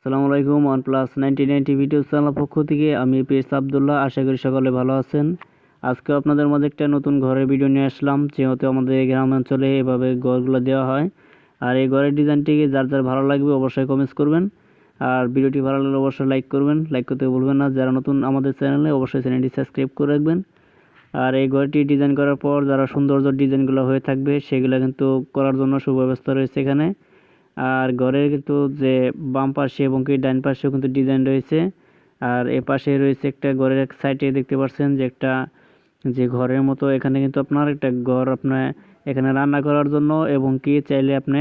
আসসালামু আলাইকুম one plus ninety ninety video channel পক্ষ থেকে আমি পেস আবদুল্লাহ, আশা করি সকলে ভালো আছেন। আজকে আপনাদের মাঝে একটা নতুন ঘরের ভিডিও নিয়ে আসলাম, যেহেতু আমাদের গ্রাম অঞ্চলে এভাবে ঘরগুলো দেওয়া হয়। আর এই ঘরের ডিজাইনটিকে যার যার ভালো লাগবে অবশ্যই কমেন্টস করবেন। আর ভিডিওটি ভালো লাগলে অবশ্যই লাইক করবেন। লাইক করতে ভুলবেন না, যারা নতুন আমাদের চ্যানেলে অবশ্যই চ্যানেলটি সাবস্ক্রাইব করে রাখবেন। আর এই ঘরটি ডিজাইন করার পর যারা সৌন্দর্য ডিজাইনগুলো হয়ে থাকবে, সেগুলো কিন্তু করার জন্য সুব্যবস্থা রয়েছে এখানে। আর ঘরের কিন্তু যে বাম পাশে এবং কি ডান পাশেও কিন্তু ডিজাইন রয়েছে। আর এ পাশে রয়েছে একটা ঘরের এক সাইডে দেখতে পাচ্ছেন যে একটা, যে ঘরের মতো এখানে কিন্তু আপনার একটা ঘর আপনার এখানে রান্না করার জন্য এবং কি চাইলে আপনি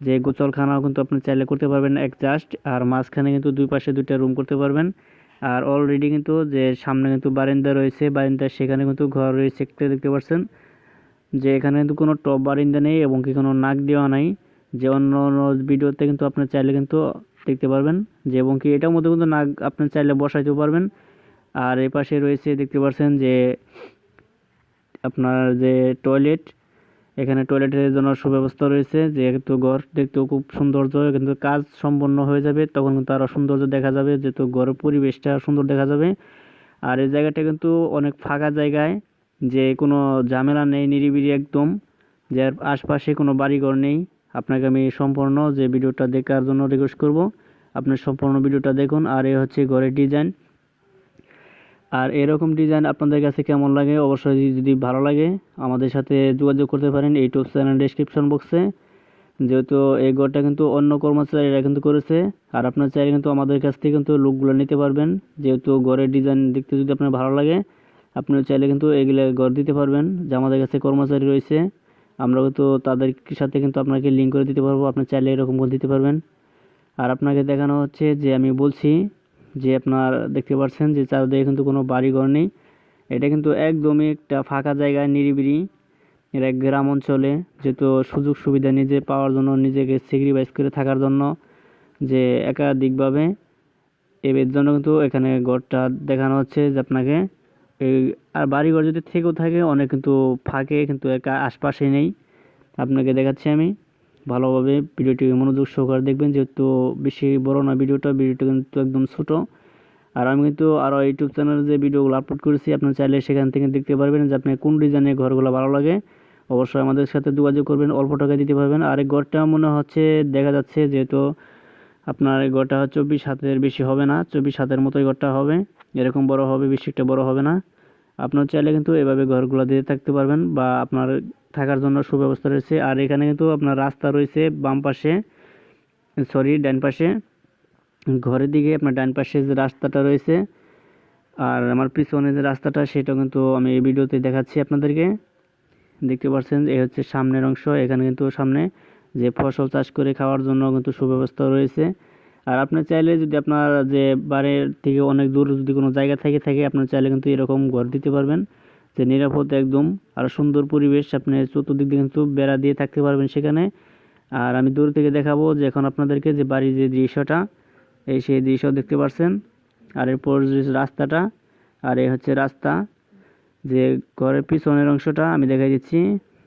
যে গোসলখানাও কিন্তু আপনি চাইলে করতে পারবেন এক জাস্ট। আর মাঝখানে কিন্তু দুই পাশে দুইটা রুম করতে পারবেন। আর অলরেডি কিন্তু যে সামনে কিন্তু বারিন্দা রয়েছে বারিন্দা সেখানে কিন্তু ঘর রয়েছে একটা দেখতে পাচ্ছেন। যে এখানে কিন্তু কোনো টপ বারিন্দা নেই এবং কি কোনো নাক দেওয়া নাই। যে অন্য অন্য ভিডিওতে কিন্তু আপনি চাইলে কিন্তু দেখতে পারবেন। যে এবং কি এটার মধ্যে কিন্তু নাক আপনি চাইলে বসাইতেও পারবেন। আর এ পাশে রয়েছে দেখতে পাচ্ছেন যে আপনার যে টয়লেট, এখানে টয়লেটের জন্য সুব্যবস্থা রয়েছে। যেহেতু ঘর দেখতেও খুব সৌন্দর্য কিন্তু কাজ সম্পন্ন হয়ে যাবে, তখন কিন্তু আরও সৌন্দর্য দেখা যাবে। যেহেতু ঘরের পরিবেশটা সুন্দর দেখা যাবে। আর এই জায়গাটা কিন্তু অনেক ফাঁকা জায়গায়, যে কোনো ঝামেলা নেই, নিরিবিলি একদম। যার আশপাশে কোনো বাড়িঘর নেই। আপনাকে আমি সম্পূর্ণ যে ভিডিওটা দেখার জন্য রিকোয়েস্ট করব আপনি সম্পূর্ণ ভিডিওটা দেখুন। আর এ হচ্ছে ঘরের ডিজাইন আর এরকম ডিজাইন আপনাদের কাছে কেমন লাগে, অবশ্যই যদি ভালো লাগে, আমাদের সাথে যোগাযোগ করতে পারেন ইউটিউব চ্যানেল ডিসক্রিপশন বক্সে যেহেতু এই ঘরটা কিন্তু অন্য কর্মচারীরা কিন্তু করেছে, আর আপনার চাইলে কিন্তু আমাদের কাছ থেকে কিন্তু লুকগুলো নিতে পারবেন। যেহেতু ঘরের ডিজাইন দেখতে যদি আপনার ভালো লাগে আপনি চাইলে কিন্তু এগুলো ঘর দিতে পারবেন, যে আমাদের কাছে কর্মচারী রয়েছে। আমরা তো তাদের সাথে কিন্তু আপনাকে লিঙ্ক করে দিতে পারব আপনি চাইলে এরকম করে দিতে পারবেন। আর আপনাকে দেখানো হচ্ছে যে আমি বলছি যে আপনার দেখতে পাচ্ছেন যে চারদিকে কিন্তু কোনো বাড়িঘর নেই। এটা কিন্তু একদমই একটা ফাঁকা জায়গায় নিরিবিলি, এর গ্রাম অঞ্চলে, যেহেতু সুযোগ সুবিধা নিজে পাওয়ার জন্য, নিজেকে স্যাক্রিফাইস করে থাকার জন্য যে একাধিকভাবে এর জন্য কিন্তু এখানে ঘরটা দেখানো হচ্ছে যে আপনাকে এই, আর বাড়িঘর যদি থেকেও থাকে, অনেক কিন্তু ফাঁকে কিন্তু একা আশপাশে নেই। আপনাকে দেখাচ্ছি আমি। ভালোভাবে ভিডিওটি মনোযোগ সহকারে দেখবেন, যেহেতু বেশি বড় না ভিডিওটা ভিডিওটা কিন্তু একদম ছোট। আর আমি কিন্তু আরও ইউটিউব চ্যানেলে যে ভিডিওগুলো আপলোড করেছি আপনার চাইলে সেখান থেকে দেখতে পারবেন যে আপনি কোন ডিজাইনের ঘরগুলো ভালো লাগে। অবশ্যই আমাদের সাথে যোগাযোগ করবেন, অল্প টাকা দিতে পারবেন। আর এই ঘরটা মনে হচ্ছে, দেখা যাচ্ছে যেহেতু আপনার এই ঘরটা চব্বিশ হাতের বেশি হবে না, চব্বিশ হাতের মতোই ঘরটা হবে। এরকম বড় হবে, বেশি একটা বড় হবে না। আপনার চাইলে কিন্তু এভাবে ঘরগুলো দিয়ে থাকতে পারবেন বা আপনার থাকার জন্য সুব্যবস্থা রয়েছে। আর এখানে কিন্তু আপনার রাস্তা রয়েছে বাম পাশে সরি ডান পাশে। ঘরের দিকে আপনার ডান পাশে যে রাস্তাটা রয়েছে, আর আমার পিছনে যে রাস্তাটা, সেটা কিন্তু আমি এই ভিডিওতে দেখাচ্ছি আপনাদেরকে। দেখতে পাচ্ছেন, এই হচ্ছে সামনের অংশ। এখানে কিন্তু সামনে যে ফসল চাষ করে খাওয়ার জন্য কিন্তু সুব্যবস্থা রয়েছে। আর আপনি চাইলে যদি আপনার যে বাড়ির থেকে অনেক দূর যদি কোনো জায়গা থেকে থাকে, আপনার চাইলে কিন্তু এরকম ঘর দিতে পারবেন। যে নিরাপদ একদম, আর সুন্দর পরিবেশ, আপনি চতুর্দিক দিয়ে কিন্তু বেড়া দিয়ে থাকতে পারবেন সেখানে। আর আমি দূর থেকে দেখাবো যে এখন আপনাদেরকে যে বাড়ির যে দৃশ্যটা, এই সেই দৃশ্য দেখতে পাচ্ছেন আর এরপর যে রাস্তাটা, আর এই হচ্ছে রাস্তা। যে ঘরের পিছনের অংশটা আমি দেখাই দিচ্ছি,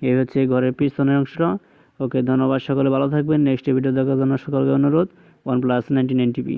এই হচ্ছে ঘরের পিছনের অংশটা ওকে, ধন্যবাদ সকলে, ভালো থাকবেন। নেক্সট ভিডিও দেখার জন্য সকলকে অনুরোধ। One plus ninety nine TV